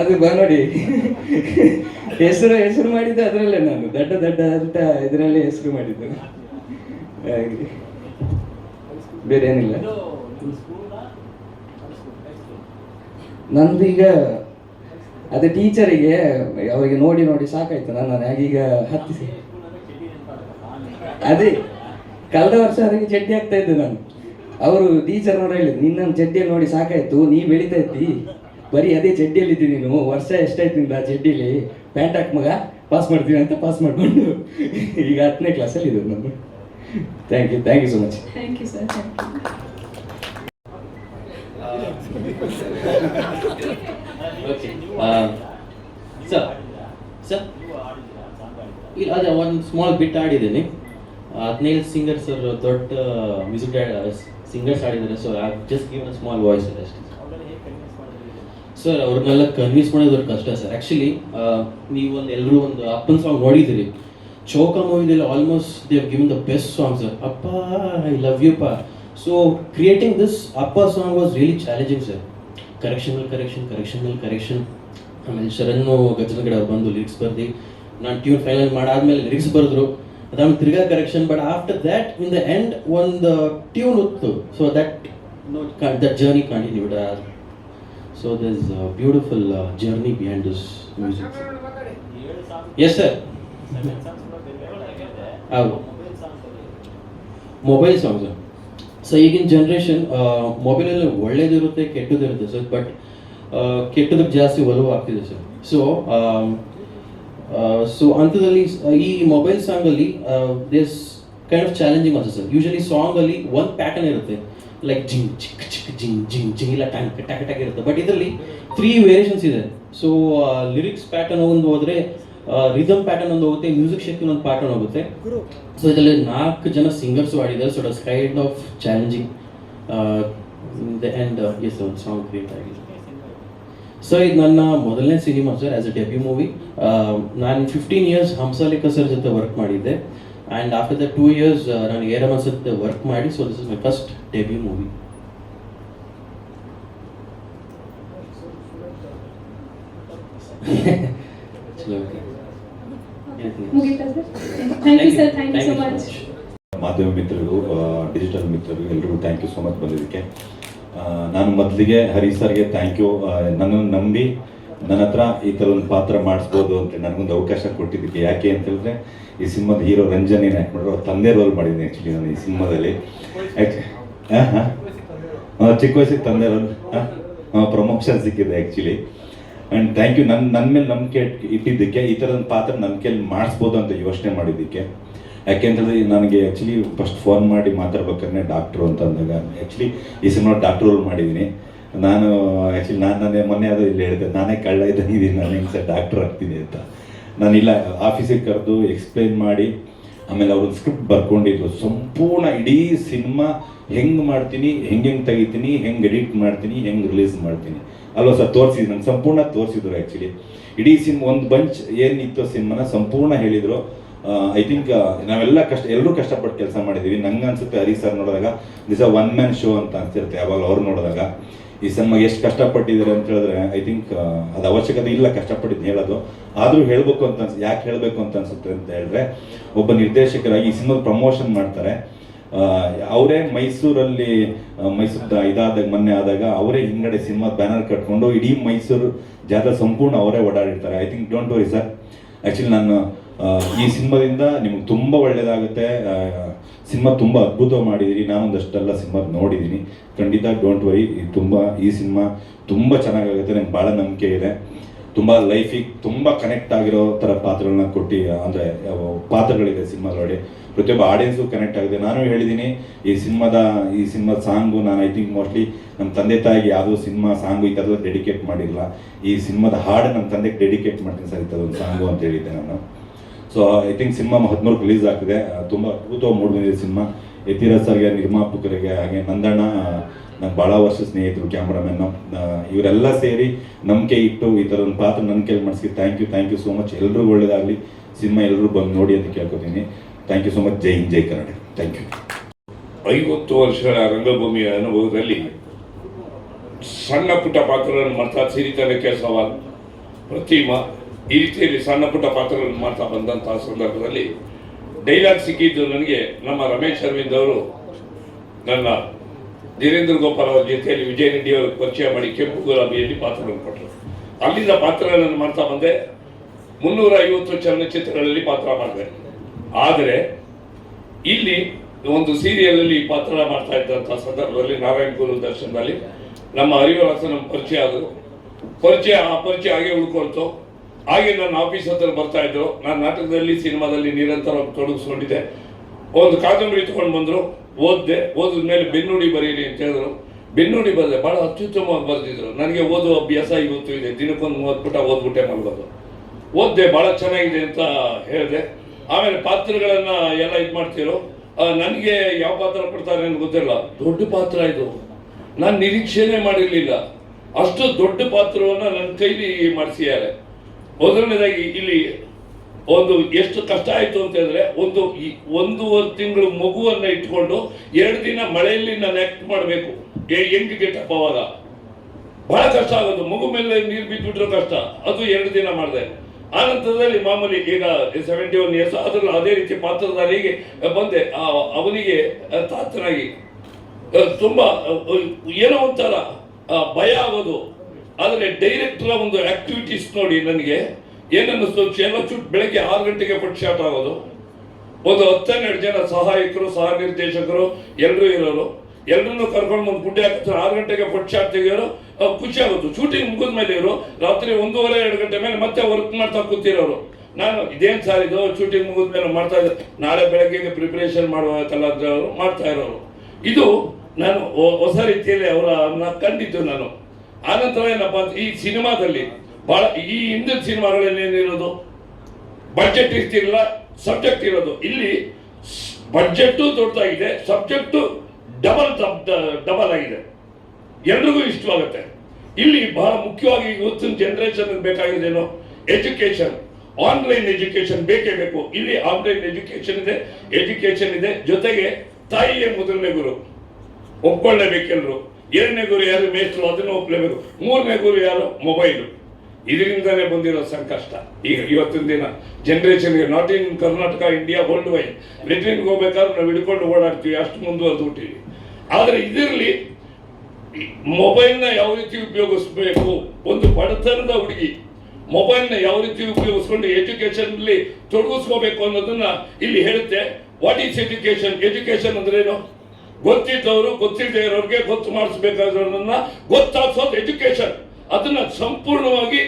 ಅದು ಬಾ ನೋಡಿ. ಹೆಸರು ಹೆಸರು ಮಾಡಿದ್ದು ಅದರಲ್ಲೇ ನಾನು. ದಡ್ಡ ದಡ್ಡ ಅಂತ ಇದರಲ್ಲೇ ಹೆಸರು ಮಾಡಿದ್ದು. ಹಾಗೆ. ಬೇರೆ ಏನಿಲ್ಲ ಇದು ನಿಮ್ಮ ಸ್ಕೂಲ್ನ ಸ್ಕೂಲ್ ಹೈಸ್ಕೂಲ್ ನಂದು ಈಗ ಅದೇ ಟೀಚರಿಗೆ ಅವರಿಗೆ ನೋಡಿ ನೋಡಿ ಸಾಕಾಯ್ತು ನಾನು ಈಗ ಹತ್ತಿ ಸ್ಕೂಲ್ ಅಂದ್ರೆ ಚೆಡಿ ನೆನಪಾಡಲ್ಲ ಅದೇ, ಕಳೆದ ವರ್ಷ ಅದಕ್ಕೆ ಚಡ್ಡಿ ಆಗ್ತಾ ಇದ್ದೆ ನಾನು. ಅವರು ಟೀಚರ್ ನೋಡಿ ಹೇಳಿದ್ರು, ನಿನ್ನನ್ನು ಚಡ್ಡಿಯಲ್ಲಿ ನೋಡಿ ಸಾಕಾಯ್ತು, ನೀ ಬೆಳೀತಾ ಇದ್ದಿ. ಬರೀ ಅದೇ ಚಡ್ಡಿಯಲ್ಲಿ ಇದ್ದೀನಿ ನೀನು. ವರ್ಷ ಎಷ್ಟಾಯ್ತು ನಿಂದ ಆ ಚಡ್ಡಿಲಿ? ಪ್ಯಾಂಟ್ ಹಾಕ್ ಮಗ ಪಾಸ್ ಮಾಡ್ತೀನಿ ಅಂತ ಪಾಸ್ ಮಾಡಿಕೊಂಡು. ಈಗ ಹತ್ತನೇ ಕ್ಲಾಸಲ್ಲಿ ಇದ್ದರು ನಾನು. Thank you thank you so much thank you sir thank you ಇಲ್ಲ ಅದೇ ಒಂದು ಸ್ಮಾಲ್ ಬಿಟ್ ಆಡಿದ್ದೀನಿ ಹದಿನೈದು ಸಿಂಗರ್ಸ್ ದೊಡ್ಡ ಮ್ಯೂಸಿಕ್ ಸಿಂಗರ್ಸ್ ಆಡಿದ್ದಾರೆ so I just give a small voice ಅಷ್ಟೇ. ಸರ್ ಅವ್ರನ್ನೆಲ್ಲ ಕನ್ವಿನ್ಸ್ ಮಾಡೋದು ದೊಡ್ಡ ಕಷ್ಟ ಸರ್ ಆ್ಯಕ್ಚುಲಿ ನೀವು ಒಂದು ಎಲ್ಲರೂ ಒಂದು ಅಪ್ಪನ ಸಾಂಗ್ ನೋಡಿದ್ದೀರಿ ಚೋಕ ಮೂವಿದಲ್ಲಿ almost they have given the best song sir ಅಪ್ಪ ಐ ಲವ್ ಯು ಪಾ so creating this upper song was really challenging sir ಕರೆಕ್ಷನಲ್ ಕರೆಕ್ಷನ್ ಕರೆಕ್ಷನಲ್ ಕರೆಕ್ಷನ್ ಆಮೇಲೆ ಶರಣ್ಣು ಗಜನಗಡ ಅವ್ರು ಬಂದು ಲಿರಿಕ್ಸ್ ಬರ್ದು ನಾನು ಟ್ಯೂನ್ ಫೈನಲ್ ಮಾಡಾದ್ಮೇಲೆ ಲಿರಿಕ್ಸ್ ಬರೆದ್ರು. ಅದಾದ್ಮೇಲೆ ತಿರ್ಗಾ correction but after that in the end ಒಂದು ಟ್ಯೂನ್ ಉತ್ತು. So that that journey continued so this beautiful journey behind this music yes sir ಹೌದು. ಮೊಬೈಲ್ ಸಾಂಗ್ಸ್ ಸೊ ಈಗಿನ ಜನ್ರೇಷನ್ ಮೊಬೈಲಲ್ಲಿ ಒಳ್ಳೇದಿರುತ್ತೆ, ಕೆಟ್ಟದಿರುತ್ತೆ ಸರ್ ಬಟ್ ಕೆಟ್ಟದಕ್ಕೆ ಜಾಸ್ತಿ ಒಲವು ಆಗ್ತಿದೆ ಸರ್ ಸೊ ಸೊ ಅಂಥದ್ರಲ್ಲಿ, ಈ ಮೊಬೈಲ್ ಸಾಂಗಲ್ಲಿ ದಿಸ್ ಕೈಂಡ್ ಆಫ್ ಚಾಲೆಂಜಿಂಗ್ ಅನ್ಸುತ್ತೆ ಸರ್ ಯೂಶಲಿ ಸಾಂಗಲ್ಲಿ ಒಂದು ಪ್ಯಾಟರ್ನ್ ಇರುತ್ತೆ. ಲೈಕ್ ಜಿಂಗ್, ಚಿಕ್ ಚಿಕ್, ಜಿಂಗ್ ಜಿಂಗ್ ಜಿಂಗ್, ಇಲ್ಲ ಟ್ಯಾಂಕ್ ಟ್ಯಾಕ್ ಟ್ಯಾಕ್ ಇರುತ್ತೆ. ಬಟ್ ಇದರಲ್ಲಿ ತ್ರೀ ವೇರಿಯೇಷನ್ಸ್ ಇದೆ. ಸೊ ಲಿರಿಕ್ಸ್ ಪ್ಯಾಟರ್ನ್ ಒಂದು ಹೋದರೆ ರಿದಮ್ ಪ್ಯಾಟರ್ನ್ ಒಂದು ಹೋಗುತ್ತೆ ಮ್ಯೂಸಿಕ್ ಶಕ್ತಿ ಒಂದು ಪ್ಯಾಟರ್ನ್ ಹೋಗುತ್ತೆ. ಸೊ ಇದರಲ್ಲಿ ನಾಲ್ಕು ಜನ ಸಿಂಗರ್ಸ್ ಆಡಿದ್ದಾರೆ so it's kind of challenging and as ಒಂದು ಸಾಂಗ್ ಕ್ರಿಯೇಟ್ ಆಗಿದೆ ಸೊ ಇದು ನನ್ನ ಮೊದಲನೇ cinema sir as a debut movie ನಾನು ಫಿಫ್ಟೀನ್ ಇಯರ್ಸ್ ಹಂಸಾಲಿಕ ಸರ್ ಜೊತೆ ವರ್ಕ್ ಮಾಡಿದ್ದೆ. And after the two years ನಾನು ಏರಮನ್ ಜೊತೆ ವರ್ಕ್ ಮಾಡಿ so this is my first debut movie ಮಾಧ್ಯಮ ಮಿತ್ರರು ಡಿಜಿಟಲ್ ಮಿತ್ರರು ಎಲ್ಲರಿಗೂ ಥ್ಯಾಂಕ್ ಯು ಸೊ ಮಚ್ ಬಂದಿದ್ದಕ್ಕೆ. ನಾನು ಮೊದಲಿಗೆ ಹರಿ ಸರ್ಗೆ ಥ್ಯಾಂಕ್ ಯು ನನ್ನನ್ನು ನಂಬಿ ನನ್ನ ಹತ್ರ ಈ ಥರ ಒಂದು ಪಾತ್ರ ಮಾಡಿಸ್ಬೋದು ಅಂತ ನನಗೊಂದು ಅವಕಾಶ ಕೊಟ್ಟಿದ್ದಕ್ಕೆ ಯಾಕೆ ಅಂತ ಹೇಳಿದ್ರೆ, ಈ ಸಿನಿಮಾದ ಹೀರೋ ರಂಜನ್ ಏನು ಆ್ಯಕ್ಟ್ ಮಾಡಿದ್ರು ತಂದೆ ರೋಲ್ ಮಾಡಿದ್ದೀನಿ ಆ್ಯಕ್ಚುಲಿ ನಾನು ಈ ಸಿನಿಮಾದಲ್ಲಿ. ಹಾಂ? ಹಾಂ ಚಿಕ್ಕ ವಯಸ್ಸಿಗೆ ತಂದೆ ರೋಲ್ ಹಾಂ ಪ್ರಮೋಷನ್ ಸಿಕ್ಕಿದೆ ಆ್ಯಕ್ಚುಲಿ ಆ್ಯಂಡ್ ಥ್ಯಾಂಕ್ ಯು ನನ್ನ ನನ್ನ ಮೇಲೆ ನಂಬಿಕೆ ಇಟ್ಟಿದ್ದಕ್ಕೆ, ಈ ಥರದ ಪಾತ್ರ ನನ್ನ ಕೈಲಿ ಮಾಡಿಸ್ಬೋದು ಅಂತ ಯೋಚನೆ ಮಾಡಿದ್ದಕ್ಕೆ. ಯಾಕೆಂತಂದ್ರೆ ನನಗೆ ಆ್ಯಕ್ಚುಲಿ ಫಸ್ಟ್ ಫೋನ್ ಮಾಡಿ ಮಾತಾಡ್ಬೇಕಾದ್ರೆ ಡಾಕ್ಟ್ರು ಅಂತ ಅಂದಾಗ ಆ್ಯಕ್ಚುಲಿ ಈ ಸಿನಿಮಾ ಡಾಕ್ಟ್ರ್ ರೋಲ್ ಮಾಡಿದ್ದೀನಿ. ನಾನು ಆ್ಯಕ್ಚುಲಿ ನಾನು, ನಾನೇ ಮೊನ್ನೆ ಅದು ಇಲ್ಲಿ ಹೇಳಿದೆ, ನಾನೇ ಕಳ್ಳ ಇದ್ದೀನಿ ನಾನು ಹೆಂಗೆ ಸರ್ ಡಾಕ್ಟ್ರ್ ಆಗ್ತೀನಿ ಅಂತ. ನಾನಿಲ್ಲ ಆಫೀಸಿಗೆ ಕರೆದು ಎಕ್ಸ್ಪ್ಲೇನ್ ಮಾಡಿ, ಆಮೇಲೆ ಅವ್ರದ್ದು ಸ್ಕ್ರಿಪ್ಟ್ ಬರ್ಕೊಂಡಿದ್ರು ಸಂಪೂರ್ಣ ಇಡೀ ಸಿನಿಮಾ ಹೆಂಗೆ ಮಾಡ್ತೀನಿ, ಹೆಂಗೆ ಹೆಂಗೆ ತೆಗಿತೀನಿ, ಹೆಂಗೆ ಎಡಿಟ್ ಮಾಡ್ತೀನಿ, ಹೆಂಗೆ ರಿಲೀಸ್ ಮಾಡ್ತೀನಿ. ಅಲ್ವಾ ಸರ್ ತೋರಿಸಿದ್ರು ನಂಗೆ ಸಂಪೂರ್ಣ ತೋರಿಸಿದ್ರು ಆ್ಯಕ್ಚುಲಿ ಇಡೀ ಸಿನಿಮಾ ಒಂದು ಬಂಚ್ ಏನಿತ್ತು ಸಿನಿಮಾನ ಸಂಪೂರ್ಣ ಹೇಳಿದರು. ಐ ಥಿಂಕ್ ನಾವೆಲ್ಲ ಕಷ್ಟ ಎಲ್ಲರೂ ಕಷ್ಟಪಟ್ಟು ಕೆಲಸ ಮಾಡಿದ್ದೀವಿ ನಂಗೆ ಅನ್ಸುತ್ತೆ ಹರಿ ಸರ್ ನೋಡಿದಾಗ this a one man show ಅಂತ ಅನ್ಸಿರುತ್ತೆ ಯಾವಾಗ ಅವ್ರು ನೋಡಿದಾಗ. ಈ ಸಿನಿಮಾ ಎಷ್ಟು ಕಷ್ಟಪಟ್ಟಿದ್ದಾರೆ ಅಂತ ಹೇಳಿದ್ರೆ ಐ ಥಿಂಕ್ ಅದು ಅವಶ್ಯಕತೆ ಇಲ್ಲ ಕಷ್ಟಪಟ್ಟಿದ್ದು ಹೇಳೋದು. ಆದರೂ ಹೇಳಬೇಕು ಅಂತ ಅನ್ಸ್, ಯಾಕೆ ಹೇಳಬೇಕು ಅಂತ ಅನ್ಸುತ್ತೆ ಅಂತ ಹೇಳಿದ್ರೆ, ಒಬ್ಬ ನಿರ್ದೇಶಕರಾಗಿ ಈ ಸಿನಿಮಾದ ಪ್ರಮೋಷನ್ ಮಾಡ್ತಾರೆ. ಅವರೇ ಮೈಸೂರಲ್ಲಿ ಮೈಸೂರು ಇದಾದಾಗ ಮೊನ್ನೆ ಆದಾಗ ಅವರೇ ಹಿಂಗಡೆ ಸಿನಿಮಾ ಬ್ಯಾನರ್ ಕಟ್ಕೊಂಡು ಇಡೀ ಮೈಸೂರು ಜಾತ್ರೆ ಸಂಪೂರ್ಣ ಅವರೇ ಓಡಾಡಿರ್ತಾರೆ. I think don't worry sir actually ನಾನು ಈ ಸಿನಿಮಾದಿಂದ ನಿಮ್ಗೆ ತುಂಬ ಒಳ್ಳೆಯದಾಗುತ್ತೆ ಸಿನಿಮಾ ತುಂಬ ಅದ್ಭುತ ಮಾಡಿದ್ದೀರಿ. ನಾನೊಂದಷ್ಟೆಲ್ಲ ಸಿನಿಮಾ ನೋಡಿದ್ದೀನಿ. ಖಂಡಿತ ಡೋಂಟ್ ವರಿ ತುಂಬ, ಈ ಸಿನಿಮಾ ತುಂಬ ಚೆನ್ನಾಗಾಗುತ್ತೆ. ನಂಗೆ ಭಾಳ ನಂಬಿಕೆ ಇದೆ. ತುಂಬ ಲೈಫಿಗೆ ತುಂಬ ಕನೆಕ್ಟ್ ಆಗಿರೋ ಥರ ಪಾತ್ರಗಳನ್ನ ಕೊಟ್ಟು, ಅಂದರೆ, ಪಾತ್ರಗಳಿದೆ ಸಿನಿಮಾದೊಳಗೆ ಪ್ರತಿಯೊಬ್ಬ ಆಡಿಯನ್ಸು ಕನೆಕ್ಟ್ ಆಗಿದೆ. ನಾನು ಹೇಳಿದ್ದೀನಿ ಈ ಸಿನಿಮಾದ ಈ ಸಿನಿಮಾದ ಸಾಂಗು ನಾನು ಐ ಥಿಂಕ್ ಮೋಸ್ಟ್ಲಿ ನಮ್ಮ ತಂದೆ ತಾಯಿಗೆ ಯಾವುದೋ ಸಿನಿಮಾ ಸಾಂಗು ಈ ಥರದ ಡೆಡಿಕೇಟ್ ಮಾಡಿಲ್ಲ. ಈ ಸಿನಿಮಾದ ಹಾಡು ನಮ್ಮ ತಂದೆಗೆ ಡೆಡಿಕೇಟ್ ಮಾಡ್ತೀನಿ ಸರ್ ಇಂಥದ್ದೊಂದು ಸಾಂಗು ಅಂತ ಹೇಳಿದ್ದೆ ನಾನು. ಸೊ ಐ ಥಿಂಕ್ ಸಿನಿಮಾ ಹದಿಮೂರು ರಿಲೀಸ್ ಆಗ್ತಿದೆ. ತುಂಬ ಅದ್ಭುತವಾಗಿ ಮೂಡಿ ಬಂದಿದೆ ಸಿನಿಮಾ. ಯತಿರಾಜ್ ಸರ್ಗೆ, ನಿರ್ಮಾಪಕರಿಗೆ, ಹಾಗೆ ನಂದಣ್ಣ ನನ್ನ ಭಾಳ ವರ್ಷ ಸ್ನೇಹಿತರು ಕ್ಯಾಮ್ರಾಮನ್ ಇವರೆಲ್ಲ ಸೇರಿ ನಂಬಿಕೆ ಇಟ್ಟು ಈ ಥರ ಒಂದು ಪಾತ್ರ ನನ್ನ ಕೈಲಿ ಮಾಡಿಸಿ thank you thank you so much ಎಲ್ಲರಿಗೂ ಒಳ್ಳೇದಾಗಲಿ. ಸಿನಿಮಾ ಎಲ್ಲರೂ ಬಂದು ನೋಡಿ ಅಂತ ಕೇಳ್ಕೊತೀನಿ. Thank you so much Jai Hind Jai Kannada thank you ಐವತ್ತು ವರ್ಷಗಳ ರಂಗಭೂಮಿಯ ಅನುಭವದಲ್ಲಿ ಸಣ್ಣ ಪುಟ್ಟ ಪಾತ್ರಗಳನ್ನು ಮಾಡ್ತಾ ಸಿರಿತನಕ್ಕೆ ಸವಾಲು ಪ್ರತಿಮಾ ಈ ರೀತಿಯಲ್ಲಿ ಸಣ್ಣ ಪುಟ್ಟ ಪಾತ್ರಗಳನ್ನು ಮಾಡ್ತಾ ಬಂದಂತಹ ಸಂದರ್ಭದಲ್ಲಿ ಡೈಲಾಗ್ ಸಿಕ್ಕಿದ್ದು ನನಗೆ ನಮ್ಮ ರಮೇಶ್ ಅರವಿಂದ್ ಅವರು, ನನ್ನ ಧೀರೇಂದ್ರ ಗೋಪಾಲ್ ಅವರ ಜೊತೆಯಲ್ಲಿ ವಿಜಯ ರೆಡ್ಡಿ ಅವರು ಪರಿಚಯ ಮಾಡಿ ಕೆಂಪು ಗುಲಾಬಿಯಲ್ಲಿ ಪಾತ್ರಗಳನ್ನು ಕೊಟ್ಟರು. ಅಲ್ಲಿಂದ ಪಾತ್ರಗಳನ್ನು ಮಾಡ್ತಾ ಬಂದೆ. ಮುನ್ನೂರ ಐವತ್ತು ಚಲನಚಿತ್ರಗಳಲ್ಲಿ ಪಾತ್ರ ಮಾಡಿದೆ. ಆದರೆ ಇಲ್ಲಿ ಒಂದು ಸೀರಿಯಲ್ ಅಲ್ಲಿ ಪಾತ್ರ ಮಾಡ್ತಾ ಇದ್ದಂಥ ಸಂದರ್ಭದಲ್ಲಿ ನಾರಾಯಣ ಗುರು ದರ್ಶನದಲ್ಲಿ ನಮ್ಮ ಹರಿವರಸ ನಮ್ಮ ಪರಿಚಯ ಆದರು ಪರಿಚಯ, ಆ ಪರಿಚಯ ಹಾಗೆ ಉಳ್ಕೊಳ್ತು ಹಾಗೆ ನನ್ನ ಆಫೀಸ್ ಹತ್ರ ಬರ್ತಾ ಇದ್ರು. ನಾನು ನಾಟಕದಲ್ಲಿ, ಸಿನಿಮಾದಲ್ಲಿ ನಿರಂತರ ತೊಡಗಿಸ್ಕೊಂಡಿದ್ದೆ. ಒಂದು ಕಾದಂಬರಿ ತಗೊಂಡು ಬಂದ್ರು. ಓದಿದೆ. ಓದಿದ ಮೇಲೆ ಬೆನ್ನುಡಿ ಬರೀರಿ ಅಂತ ಹೇಳಿದ್ರು. ಬೆನ್ನುಡಿ ಬರೆದೆ ಬಹಳ ಅತ್ಯುತ್ತಮವಾಗಿ ಬರೆದಿದ್ರು. ನನಗೆ ಓದುವ ಅಭ್ಯಾಸ ಇವತ್ತು ಇದೆ. ದಿನಕ್ಕೊಂದು ಮೂವತ್ತು ಪುಟ ಓದ್ಬಿಟ್ಟೆ ಮಾಡ್ಬೋದು ಓದ್ದೆ ಭಾಳ ಚೆನ್ನಾಗಿದೆ ಅಂತ ಹೇಳಿದೆ. ಆಮೇಲೆ ಪಾತ್ರಗಳನ್ನ ಎಲ್ಲ ಇದು ಮಾಡ್ತಿರೋ? ನನಗೆ ಯಾವ ಪಾತ್ರ ಕೊಡ್ತಾರೆ ಅಂತ ಗೊತ್ತಿಲ್ಲ. ದೊಡ್ಡ ಪಾತ್ರ ಇದು. ನಾನು ನಿರೀಕ್ಷೆನೇ ಮಾಡಿರಲಿಲ್ಲ. ಅಷ್ಟು ದೊಡ್ಡ ಪಾತ್ರವನ್ನ ನನ್ನ ಕೈಲಿ ಮಾಡಿಸಿದ್ದಾರೆ. ಮೊದಲನೇದಾಗಿ ಇಲ್ಲಿ ಒಂದು ಎಷ್ಟು ಕಷ್ಟ ಆಯ್ತು ಅಂತ ಹೇಳಿದ್ರೆ, ಒಂದು ಈ ಒಂದೂವರೆ ತಿಂಗಳು ಮಗುವನ್ನ ಇಟ್ಕೊಂಡು ಎರಡು ದಿನ ಮಳೆಯಲ್ಲಿ ನಾನು ಆಕ್ಟ್ ಮಾಡಬೇಕು. ಹೆಂಗ್ ಗೆಟಪ್ ಅವಾಗ ಬಹಳ ಕಷ್ಟ ಆಗೋದು. ಮಗು ಮೇಲೆ ನೀರು ಬಿದ್ದುಬಿಟ್ರೆ ಕಷ್ಟ. ಅದು ಎರಡು ದಿನ ಮಾಡಿದೆ. ಆ ನಂತರದಲ್ಲಿ ಮಾಮೂಲಿ ಈಗ ಸೆವೆಂಟಿ ಒನ್ ಇಯರ್ಸ್ ಅದರಲ್ಲೂ ಅದೇ ರೀತಿ ಪಾತ್ರಧಾರಿಗೆ ಬಂದೆ. ಅವನಿಗೆ ತಾತನಾಗಿ ತುಂಬ ಏನೋ ಒಂಥರ ಭಯ ಆಗೋದು. ಆದರೆ ಡೈರೆಕ್ಟರ್ ಒಂದು ಆಕ್ಟಿವಿಟೀಸ್ ನೋಡಿ ನನಗೆ ಏನನ್ನಿಸ್ತು ಚೇನೋ ಚುಟ್ ಬೆಳಗ್ಗೆ ಆರು ಗಂಟೆಗೆ ಫುಟ್ ಶಾಟ್ ಆಗೋದು. ಒಂದು ಹತ್ತೆರಡು ಜನ ಸಹಾಯಕರು, ಸಹ ನಿರ್ದೇಶಕರು ಎಲ್ಲರೂ ಇರೋರು. ಎಲ್ಲರನ್ನು ಕರ್ಕೊಂಡು ಬಂದು ಗುಡ್ಡೆ ಹಾಕಿದ್ರು ಆರು ಗಂಟೆಗೆ ಫುಡ್ ಶಾಟ್ ತೆಗಿಯೋರು ಖುಷಿ ಆಗುತ್ತೆ. ಶೂಟಿಂಗ್ ಮುಗಿದ ಮೇಲೆ ಇವರು ರಾತ್ರಿ ಒಂದೂವರೆ, ಎರಡು ಗಂಟೆ ಮೇಲೆ ಮತ್ತೆ ವರ್ಕ್ ಮಾಡ್ತಾ ಕೂತಿರೋರು. ನಾನು, ಇದೇನು ಸರ್ ಇದು? ಶೂಟಿಂಗ್ ಮುಗಿದ ಮೇಲೆ ಮಾಡ್ತಾ ಇದ್ದೆ. ನಾಳೆ ಬೆಳಗ್ಗೆಗೆ ಪ್ರಿಪ್ರೇಷನ್ ಮಾಡುವಾಗಲ್ಲ ಅಂತ ಅವರು ಮಾಡ್ತಾ ಇರೋರು. ಇದು ನಾನು ಹೊಸ ರೀತಿಯಲ್ಲಿ ಅವರನ್ನ ಕಂಡಿದ್ದು ನಾನು. ಆನಂತರ ಏನಪ್ಪ ಈ ಸಿನಿಮಾದಲ್ಲಿ ಬಹಳ, ಈ ಹಿಂದಿನ ಸಿನಿಮಾಗಳಲ್ಲಿ ಏನಿರೋದು? ಬಜೆಟ್ ಇರ್ತಿರಲ್ಲ ಸಬ್ಜೆಕ್ಟ್ ಇರೋದು. ಇಲ್ಲಿ ಬಡ್ಜೆಟ್ಟು ದೊಡ್ಡದಾಗಿದೆ ಸಬ್ಜೆಕ್ಟು ಡಬಲ್ ಡಬಲ್ ಆಗಿದೆ ಎಲ್ರಿಗೂ ಇಷ್ಟವಾಗುತ್ತೆ. ಇಲ್ಲಿ ಬಹಳ ಮುಖ್ಯವಾಗಿ ಇವತ್ತಿನ ಜನರೇಷನ್ ಬೇಕಾಗಿದ್ದೇನು ಎಜುಕೇಶನ್ ಆನ್ಲೈನ್ ಎಜುಕೇಶನ್ ಬೇಕೇ ಬೇಕು. ಇಲ್ಲಿ ಆನ್ಲೈನ್ ಎಜುಕೇಶನ್ ಇದೆ ಎಜುಕೇಶನ್ ಇದೆ. ಜೊತೆಗೆ ತಾಯಿಯೇ ಮೊದಲನೇ ಗುರು. ಒಪ್ಕೊಳ್ಳೇಬೇಕೆಲ್ಲರೂ ಎರಡನೇ ಗುರು ಯಾರು? ಮೇಸ್ಟ್ರು ಅದನ್ನು ಒಪ್ಲೇಬೇಕು. ಮೂರನೇ ಗುರು ಯಾರು? ಮೊಬೈಲು ಇದರಿಂದಲೇ ಬಂದಿರೋ ಸಂಕಷ್ಟ. ಈಗ ಇವತ್ತಿನ ದಿನ ಜನರೇಷನ್ಗೆ not in Karnataka India world wide ಲೆಟ್ರಿನ್ಗೆ ಹೋಗ್ಬೇಕಾದ್ರೆ ನಾವು ಹಿಡ್ಕೊಂಡು ಓಡಾಡ್ತೀವಿ, ಅಷ್ಟು ಮುಂದುವರೆದು ಬಿಟ್ಟಿವಿ. ಆದರೆ ಇದರಲ್ಲಿ ಮೊಬೈಲ್ನ ಯಾವ ರೀತಿ ಉಪಯೋಗಿಸ್ಬೇಕು? ಒಂದು ಬಡತನದ ಹುಡುಗಿ ಮೊಬೈಲ್ನ ಯಾವ ರೀತಿ ಉಪಯೋಗಿಸ್ಕೊಂಡು ಎಜುಕೇಶನ್ಲಿ ತೊಡಗಿಸ್ಕೋಬೇಕು ಅನ್ನೋದನ್ನ ಇಲ್ಲಿ ಹೇಳುತ್ತೆ. ವಾಟ್ ಈಸ್ ಎಜುಕೇಶನ್ ಎಜುಕೇಶನ್ ಅಂದ್ರೇನು? ಗೊತ್ತಿದ್ದವರು, ಗೊತ್ತಿಲ್ಲದೆ ಇರೋರಿಗೆ ಗೊತ್ತು ಮಾಡಿಸ್ಬೇಕಾದ್ರನ್ನ ಗೊತ್ತಾಗ್ಸೋದು ಎಜುಕೇಶನ್ ಅದನ್ನ ಸಂಪೂರ್ಣವಾಗಿ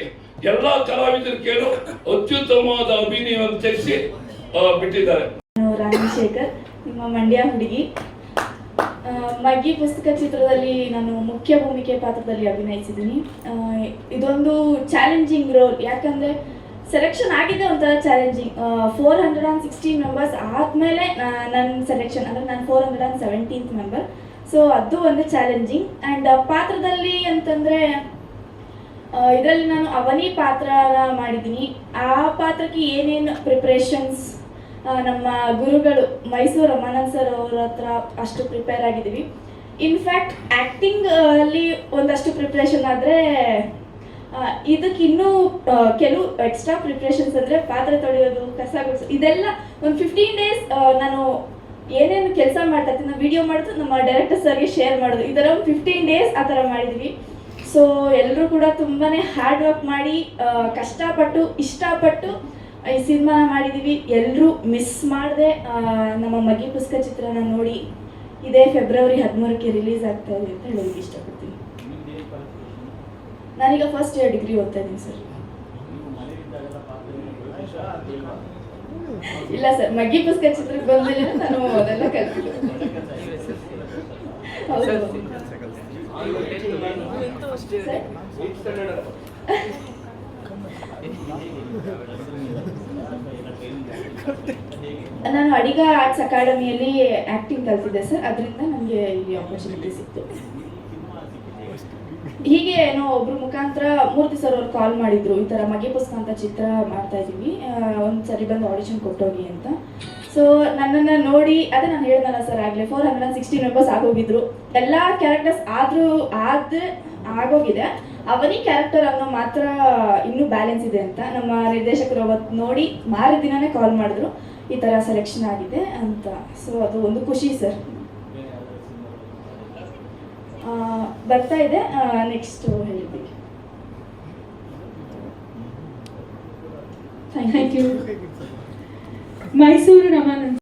ಎಲ್ಲಾ ಕಲಾವಿದರು ಕೇಳು ಅತ್ಯುತ್ತಮವಾದ ಅಭಿನಯವನ್ನು ತೆಗೆಸಿ ಬಿಟ್ಟಿದ್ದಾರೆ. ರಾಜಶೇಖರ್, ನಿಮ್ಮ ಮಂಡ್ಯ ಹುಡುಗಿ. ಮಗ್ಗಿ ಪುಸ್ತಕ ಚಿತ್ರದಲ್ಲಿ ನಾನು ಮುಖ್ಯ ಭೂಮಿಕೆ ಪಾತ್ರದಲ್ಲಿ ಅಭಿನಯಿಸಿದ್ದೀನಿ. ಇದೊಂದು ಚಾಲೆಂಜಿಂಗ್ ರೋಲ್ ಯಾಕಂದ್ರೆ ಸೆಲೆಕ್ಷನ್ ಆಗಿದೆ ಒಂಥರ challenging four hundred and sixteen members ಆದಮೇಲೆ ನನ್ನ ಸೆಲೆಕ್ಷನ್ ಅಂದರೆ ನಾನು four hundred and seventeenth member so ಅದು ಒಂದು ಚಾಲೆಂಜಿಂಗ್ ಆ್ಯಂಡ್ ಪಾತ್ರದಲ್ಲಿ ಅಂತಂದರೆ ಇದರಲ್ಲಿ ನಾನು ಅವನಿ ಪಾತ್ರನ ಮಾಡಿದ್ದೀನಿ. ಆ ಪಾತ್ರಕ್ಕೆ ಏನೇನು ಪ್ರಿಪ್ರೇಷನ್ಸ್ ನಮ್ಮ ಗುರುಗಳು ಮೈಸೂರು ರಮಾನಂದ್ ಸರ್ ಅವ್ರ ಹತ್ರ ಅಷ್ಟು ಪ್ರಿಪೇರ್ ಆಗಿದ್ದೀವಿ. ಇನ್ಫ್ಯಾಕ್ಟ್ ಆ್ಯಕ್ಟಿಂಗ್ ಅಲ್ಲಿ ಒಂದಷ್ಟು ಪ್ರಿಪ್ರೇಷನ್ ಆದರೆ ಇದಕ್ಕೆ ಇನ್ನೂ ಕೆಲವು ಎಕ್ಸ್ಟ್ರಾ ಪ್ರಿಪ್ರೇಷನ್ಸ್ ಅಂದರೆ ಪಾತ್ರೆ ತೊಳೆಯೋದು, ಕಸ ಗುಡಿಸೋದು ಇದೆಲ್ಲ ಒಂದು ಫಿಫ್ಟೀನ್ ಡೇಸ್ ನಾನು ಏನೇನು ಕೆಲಸ ಮಾಡ್ತಾ ಇರ್ತೀನಿ ವಿಡಿಯೋ ಮಾಡೋದು, ನಮ್ಮ ಡೈರೆಕ್ಟರ್ ಸರ್ಗೆ ಶೇರ್ ಮಾಡೋದು. ಈ ಥರ ಒಂದು ಫಿಫ್ಟೀನ್ ಡೇಸ್ ಆ ಥರ ಮಾಡಿದ್ವಿ ಸೊ ಎಲ್ಲರೂ ಕೂಡ ತುಂಬಾ ಹಾರ್ಡ್ ವರ್ಕ್ ಮಾಡಿ ಕಷ್ಟಪಟ್ಟು ಇಷ್ಟಪಟ್ಟು ಈ ಸಿನಿಮಾನ ಮಾಡಿದ್ದೀವಿ ಎಲ್ಲರೂ ಮಿಸ್ ಮಾಡದೆ ನಮ್ಮ ಮಗಿ ಪುಸ್ತಕ ಚಿತ್ರನ ನೋಡಿ ಇದೇ ಫೆಬ್ರವರಿ ಹದಿಮೂರಕ್ಕೆ ರಿಲೀಸ್ ಆಗ್ತಾ ಇದೆ ಅಂತ ಹೇಳೋದಕ್ಕೆ ಇಷ್ಟಪಡ್ತೀನಿ. ನಾನೀಗ ಫಸ್ಟ್ ಇಯರ್ ಡಿಗ್ರಿ ಓದ್ತಾ ಇದ್ದೀನಿ ಸರ್ ಇಲ್ಲ ಸರ್ ಮಗ್ಗಿ ಪುಸ್ತಕ ಚಿತ್ರಕ್ಕೆ ಬಂದಿಲ್ಲ ನಾನು ಅದೆಲ್ಲ ಕಲ್ತಿದ್ದೆ? [LAUGHS] ನಾನು ಅಡಿಗ ಆರ್ಟ್ಸ್ ಅಕಾಡೆಮಿಯಲ್ಲಿ ಆಕ್ಟಿಂಗ್ ಕಲ್ತಿದ್ದೆ ಸರ್. ಅದರಿಂದ ನನಗೆ ಇಲ್ಲಿ ಆಪರ್ಚುನಿಟಿ ಸಿಕ್ತು. ಹೀಗೆ ಏನೋ ಒಬ್ರು ಮುಖಾಂತರ ಮೂರ್ತಿ ಸರ್ ಅವ್ರು ಕಾಲ್ ಮಾಡಿದ್ರು. ಈ ತರ ಮಗೆ ಪುಸ್ತಕ ಅಂತ ಚಿತ್ರ ಮಾಡ್ತಾ ಇದೀವಿ ಒಂದ್ಸರಿ ಬಂದು ಆಡಿಷನ್ ಕೊಟ್ಟೋಗಿ ಅಂತ. ಸೊ ನನ್ನನ್ನು ನೋಡಿ, ಅದೇ ನಾನು ಹೇಳ್ದಲ್ಲ ಸರ್ ಆಗಲೇ four hundred and sixty members ಆಗೋಗಿದ್ರು. ಎಲ್ಲ ಕ್ಯಾರೆಕ್ಟರ್ಸ್ ಆದರೂ ಆದ, ಆಗೋಗಿದೆ. ಅವನಿ ಕ್ಯಾರೆಕ್ಟರ್ ಅನ್ನೋ ಮಾತ್ರ ಇನ್ನೂ ಬ್ಯಾಲೆನ್ಸ್ ಇದೆ ಅಂತ ನಮ್ಮ ನಿರ್ದೇಶಕರು ಅವತ್ತು ನೋಡಿ ಮಾರ ದಿನನೇ ಕಾಲ್ ಮಾಡಿದ್ರು. ಈ ಥರ ಸೆಲೆಕ್ಷನ್ ಆಗಿದೆ ಅಂತ. ಸೊ ಅದು ಒಂದು ಖುಷಿ ಸರ್ ಬರ್ತಾ ಇದೆ. ನೆಕ್ಸ್ಟ್ ಹೇಳಿದ್ವಿ ಥ್ಯಾಂಕ್ ಯು ಮೈಸೂರು ರಮಾನಂದ್